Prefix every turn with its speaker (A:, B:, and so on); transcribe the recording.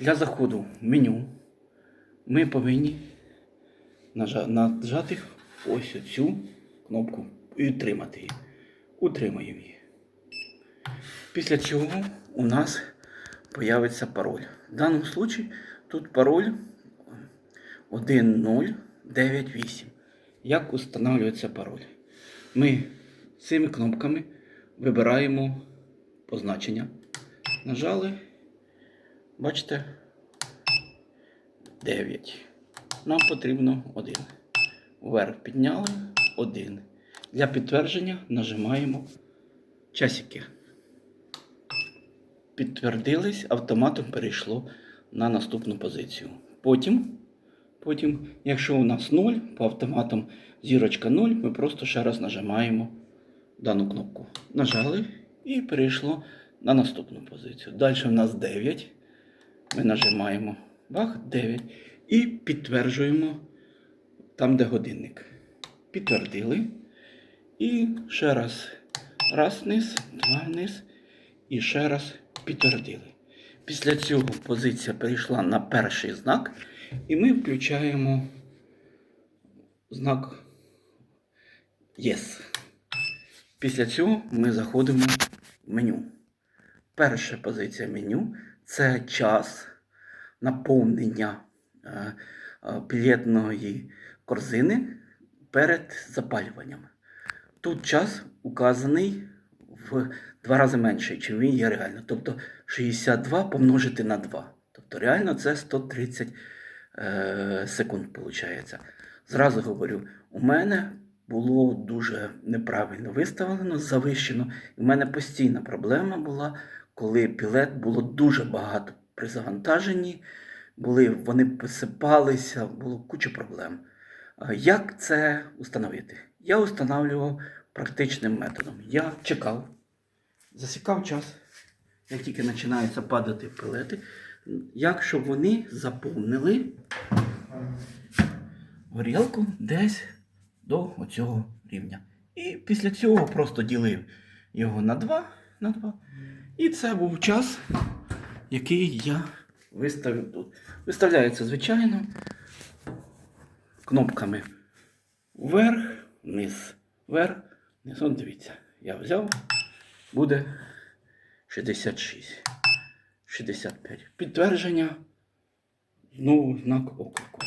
A: Для заходу в меню ми повинні нажати ось цю кнопку і утримати її. Утримуємо її. Після чого у нас появиться пароль. В даному випадку тут пароль 1098. Як встановлюється пароль? Ми цими кнопками вибираємо позначення. Нажали. Бачите? 9. Нам потрібно 1. Вверх підняли 1. Для підтвердження нажимаємо часики. Підтвердились, автоматом перейшло на наступну позицію. Потім, потім, якщо у нас 0, по автоматам зірочка 0, ми просто ще раз нажимаємо дану кнопку. Нажали і перейшло на наступну позицію. Далі в нас 9. Ми нажимаємо бах, 9 і підтверджуємо там, де годинник. Підтвердили. І ще раз. Раз вниз, два вниз. І ще раз підтвердили. Після цього позиція перейшла на перший знак, і ми включаємо знак Yes. Після цього ми заходимо в меню. Перша позиція меню це час наповнення е, е, пілетної корзини перед запалюванням. Тут час указаний в два рази менший, ніж він є реально. Тобто 62 помножити на 2. Тобто реально це 130 е, секунд виходить. Зразу говорю, у мене було дуже неправильно виставлено, завищено. І в мене постійна проблема була, коли пілет було дуже багато при завантаженні, були, вони посипалися, було куча проблем. Як це установити? Я установлював практичним методом. Я чекав, засікав час, як тільки починаються падати пилети, як щоб вони заповнили горілку десь до оцього рівня. І після цього просто ділив його на 2, на 2. І це був час, який я виставив тут. Виставляється, звичайно, кнопками вверх, вниз, вверх, вниз. От дивіться, я взяв, буде 66, 65. Підтвердження, знову знак оклику.